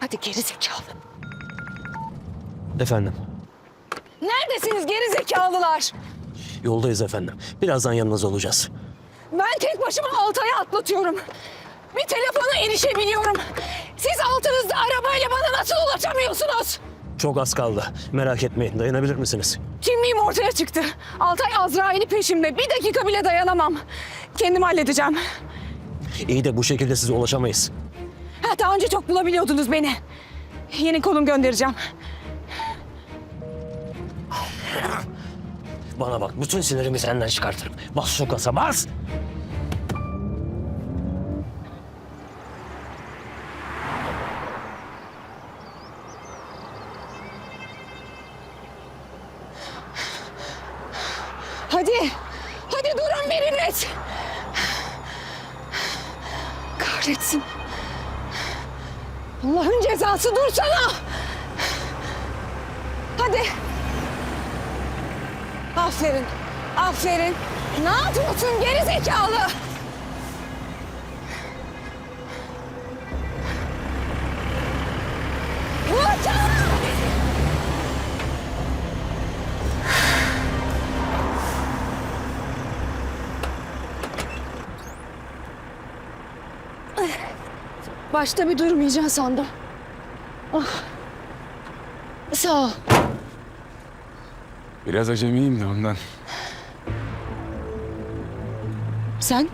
Hadi geri zekalı. Efendim, Neredesiniz geri zekalılar? yoldayız efendim. Birazdan yanınızda olacağız. Ben tek başıma Altay'a atlatıyorum. Bir telefona erişebiliyorum. Siz altınızda arabayla bana nasıl ulaşamıyorsunuz? Çok az kaldı. Merak etmeyin, dayanabilir misiniz? Kimliğim ortaya çıktı. Altay Azrail'i peşimde. Bir dakika bile dayanamam. Kendim halledeceğim. İyi de bu şekilde size ulaşamayız. Ha, daha önce çok bulabiliyordunuz beni. Yeni konum göndereceğim. Bana bak, bütün sinirimi senden çıkartırım. Bas şu kasa, bas! Hadi. Hadi durun biriniz. Kahretsin. Allah'ın cezası dursana. Hadi. Aferin. Aferin. Ne yapıyorsun geri zekalı? Başta bir durmayacaksın sandım. Ah. Sağ ol. Biraz acemiyim de ondan. Sen?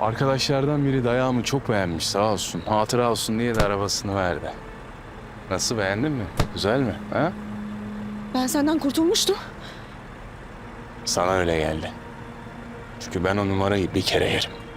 Arkadaşlardan biri dayağımı çok beğenmiş sağ olsun. Hatıra olsun diye de arabasını verdi. Nasıl beğendin mi? Güzel mi? Ha? Ben senden kurtulmuştum. Sana öyle geldi. Çünkü ben o numarayı bir kere yerim.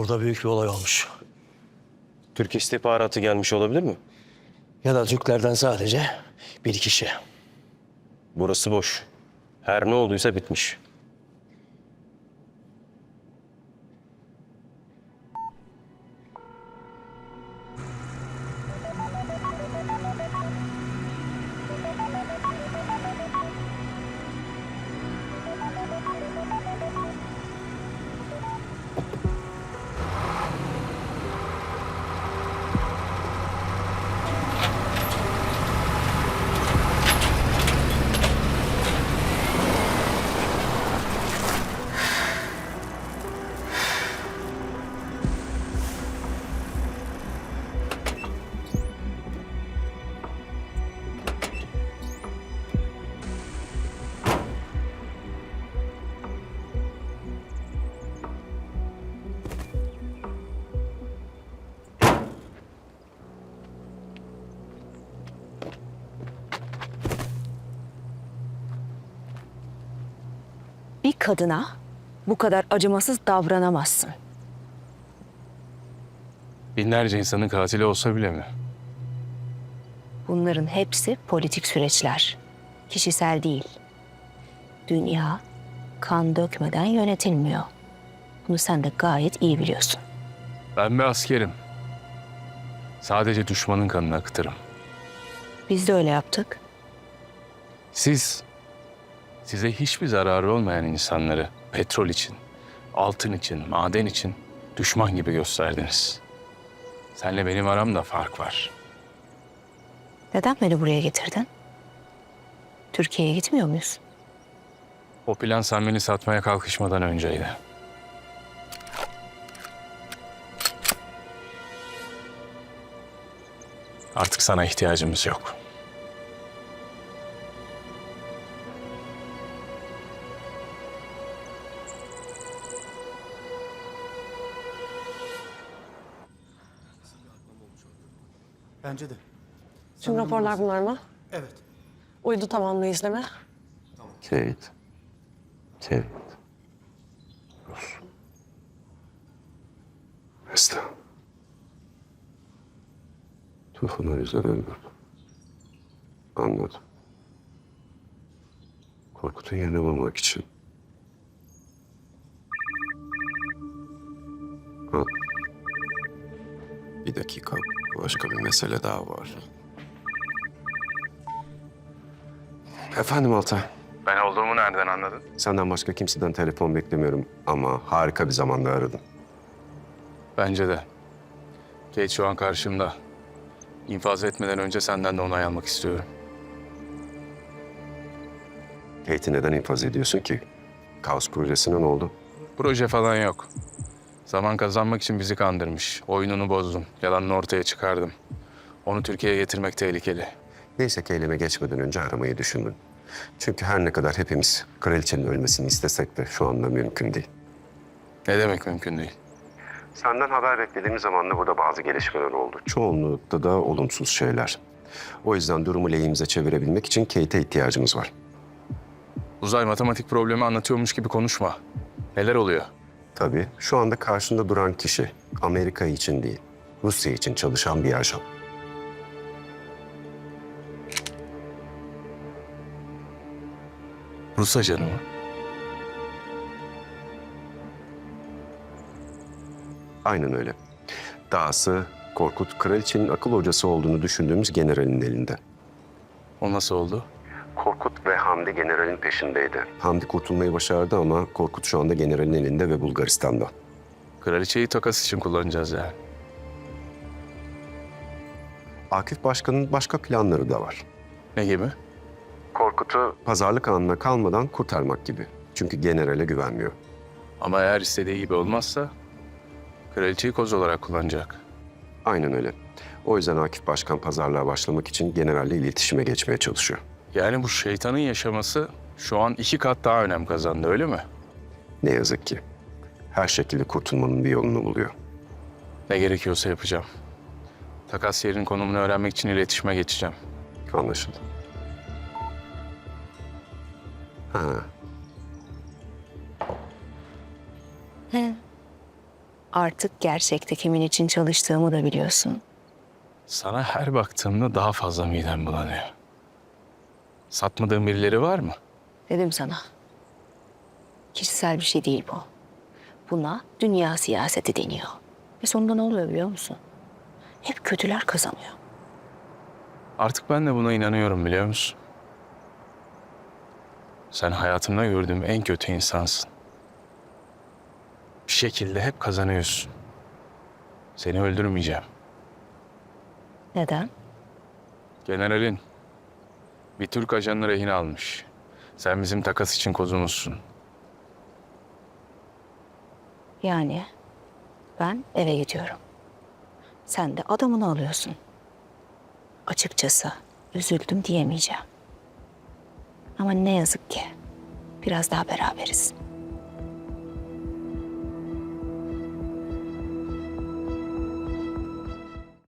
Burada büyük bir olay olmuş. Türk istihbaratı gelmiş olabilir mi? Ya da Türklerden sadece bir kişi. Burası boş. Her ne olduysa bitmiş. Bir kadına bu kadar acımasız davranamazsın. Binlerce insanın katili olsa bile mi? Bunların hepsi politik süreçler. Kişisel değil. Dünya kan dökmeden yönetilmiyor. Bunu sen de gayet iyi biliyorsun. Ben bir askerim. Sadece düşmanın kanını akıtırım. Biz de öyle yaptık. Siz, size hiçbir zararı olmayan insanları petrol için, altın için, maden için düşman gibi gösterdiniz. Senle benim aramda fark var. Neden beni buraya getirdin? Türkiye'ye gitmiyor muyuz? O plan sen beni satmaya kalkışmadan önceydi. Artık sana ihtiyacımız yok. Bence de. Tüm raporlar bunlar mı? Evet. Uydu tamamlı izleme. Kate. Sevgili. Rus. Esna. Tufan'ı yüzden öldürdü. Anladım. Korkut'un yerine bulmak için. Ha. Bir dakika. Başka bir mesele daha var. Efendim Altay. Ben olduğumu nereden anladın? Senden başka kimseden telefon beklemiyorum ama harika bir zamanda aradım. Bence de. Kate şu an karşımda. İnfaz etmeden önce senden de onay almak istiyorum. Kate'i neden infaz ediyorsun ki? Kaos projesine ne oldu? Proje falan yok. Zaman kazanmak için bizi kandırmış. Oyununu bozdum. Yalanını ortaya çıkardım. Onu Türkiye'ye getirmek tehlikeli. Neyse ki eyleme geçmeden önce aramayı düşündün. Çünkü her ne kadar hepimiz kraliçenin ölmesini istesek de şu anda mümkün değil. Ne demek mümkün değil. Senden haber beklediğimiz zaman da burada bazı gelişmeler oldu. Çoğunlukta da olumsuz şeyler. O yüzden durumu lehimize çevirebilmek için Kate'e ihtiyacımız var. Uzay matematik problemi anlatıyormuş gibi konuşma. Neler oluyor? Tabii şu anda karşında duran kişi Amerika için değil, Rusya için çalışan bir ajan. Rus ajanı mı? Aynen öyle. Dahası Korkut, kraliçenin akıl hocası olduğunu düşündüğümüz generalin elinde. O nasıl oldu? Korkut ve Hamdi generalin peşindeydi. Hamdi kurtulmayı başardı ama Korkut şu anda generalin elinde ve Bulgaristan'da. Kraliçeyi takas için kullanacağız yani. Akif Başkan'ın başka planları da var. Ne gibi? Korkut'u pazarlık anına kalmadan kurtarmak gibi. Çünkü generale güvenmiyor. Ama eğer istediği gibi olmazsa kraliçeyi koz olarak kullanacak. Aynen öyle. O yüzden Akif Başkan pazarlığa başlamak için generalle iletişime geçmeye çalışıyor. Yani bu şeytanın yaşaması şu an iki kat daha önem kazandı öyle mi? Ne yazık ki. Her şekilde kurtulmanın bir yolunu buluyor. Ne gerekiyorsa yapacağım. Takas yerinin konumunu öğrenmek için iletişime geçeceğim. Anlaşıldı. Ha, Artık gerçekte kimin için çalıştığımı da biliyorsun. Sana her baktığımda daha fazla midem bulanıyor. Satmadığın birileri var mı? Dedim sana. Kişisel bir şey değil bu. Buna dünya siyaseti deniyor. Ve sonunda ne oluyor biliyor musun? Hep kötüler kazanıyor. Artık ben de buna inanıyorum biliyor musun? Sen hayatımda gördüğüm en kötü insansın. Bir şekilde hep kazanıyorsun. Seni öldürmeyeceğim. Neden? Generalin bir Türk ajanını rehin almış. Sen bizim takas için kozumuzsun. Yani ben eve gidiyorum. Sen de adamını alıyorsun. Açıkçası üzüldüm diyemeyeceğim. Ama ne yazık ki biraz daha beraberiz.